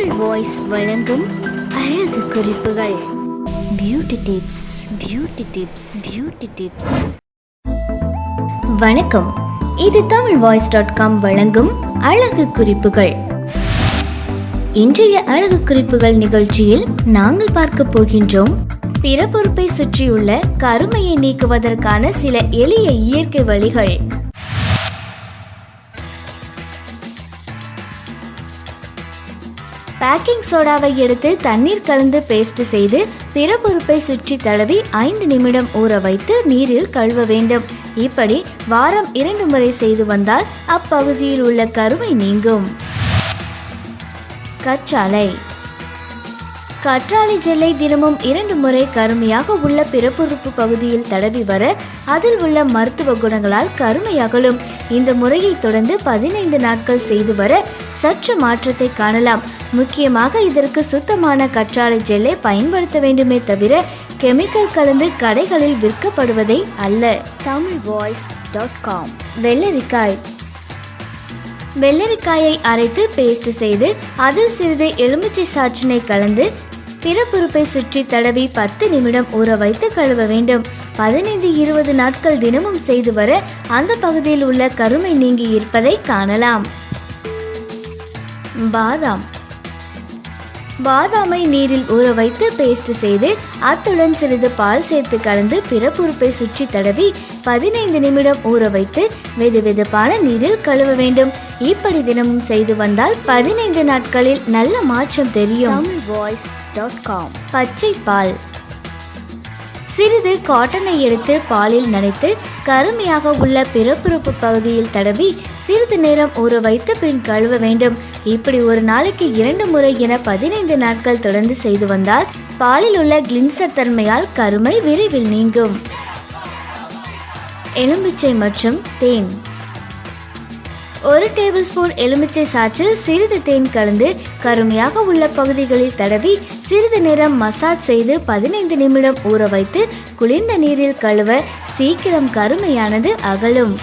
Tamil voice வழங்கும் அழகு குறிப்புகள். Beauty tips beauty tips beauty tips வணக்கம். இது தமிழ் வாய்ஸ் டாட் காம் வழங்கும் அழகு குறிப்புகள். இன்றைய அழகு குறிப்புகள் நிகழ்ச்சியில் நாங்கள் பார்க்க போகின்றோம். பிறப்பொறுப்பை சுற்றியுள்ள கருமையை நீக்குவதற்கான சில எளிய இயற்கை வழிகள். பேக்கிங் சோடாவை எடுத்து தண்ணீர் கலந்து பேஸ்ட் செய்து பிறப்புறுப்பை சுற்றி தடவி ஐந்து நிமிடம் ஊற வைத்து நீரில் கழுவ வேண்டும். இப்படி வாரம் இரண்டு முறை செய்து வந்தால் அப்பகுதியில் உள்ள கருமை நீங்கும். கற்றாழை. கற்றாழை ஜெல்லை தினமும் இரண்டு முறை கருமையாக உள்ள பிறப்புறுப்பு பகுதியில் தடவி வர அதில் உள்ள மருத்துவ குணங்களால் கருமை அகலும். இந்த முறையை தொடர்ந்து பதினைந்து நாட்கள் செய்து வர சற்று மாற்றத்தை காணலாம். முக்கியமாக இதற்கு சுத்தமான கற்றாழை ஜெல்லை பயன்படுத்த வேண்டுமே தவிர கெமிக்கல் கலந்து கடைகளில் விற்கப்படுவதை அல்ல. தமிழ் வாய்ஸ் டாட் காம் வெள்ளரிக்காய். வெள்ளரிக்காயை அரைத்து பேஸ்ட் செய்து அதில் சிறிது எலுமிச்சை சாற்றினை கலந்து பிறப்புறுப்பை சுற்றி தடவி பத்து நிமிடம் ஊற வைத்து கழுவ வேண்டும். பதினைந்து இருபது நாட்கள் தினமும் செய்து வர அந்த பகுதியில் உள்ள கருமை நீங்கி இருப்பதை காணலாம். பாதாம். பாதாமை நீரில் ஊற வைத்து பேஸ்ட் செய்து அத்துடன் சிறிது பால் சேர்த்து கலந்து பிறப்புறுப்பை சுற்றி தடவி பதினைந்து நிமிடம் ஊற வைத்து வெது வெதுப்பான நீரில் கழுவ வேண்டும். இப்படி தினமும் செய்து வந்தால் பதினைந்து நாட்களில் நல்ல மாற்றம் தெரியும். வாய்ஸ் டாட் காம் பச்சை பால். சிறிது காட்டனை எடுத்து பாலில் நனைத்து கருமையாக உள்ள பிறப்புறுப்பு பகுதியில் தடவி சிறிது நேரம் ஊற வைத்து பின் கழுவ வேண்டும். இப்படி ஒரு நாளைக்கு இரண்டு முறை என பதினைந்து நாட்கள் தொடர்ந்து செய்து வந்தால் பாலில் உள்ள கிளின்சர் தன்மையால் கருமை விரைவில் நீங்கும். எலும்பிச்சை மற்றும் தேன். ஒரு டேபிள் ஸ்பூன் எலுமிச்சை சாற்றில் சிறிது தேன் கலந்து கருமையாக உள்ள பகுதிகளில் தடவி சிறிது நேரம் மசாஜ் செய்து பதினைந்து நிமிடம் ஊற வைத்து குளிர்ந்த நீரில் கழுவ சீக்கிரம் கருமையானது அகலும்.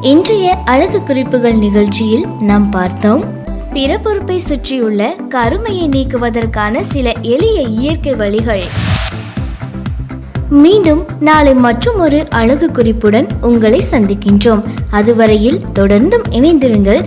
இன்றைய அழகு குறிப்புகள் நிகழ்ச்சியில் நாம் பார்த்தோம். பிறப்பொறுப்பை சுற்றியுள்ள கருமையை நீக்குவதற்கான சில எளிய இயற்கை வழிகள். மீண்டும் நாளை மற்றும் ஒரு அழகு குறிப்புடன் உங்களை சந்திக்கின்றோம். அதுவரையில் தொடர்ந்தும் இணைந்திருங்கள்.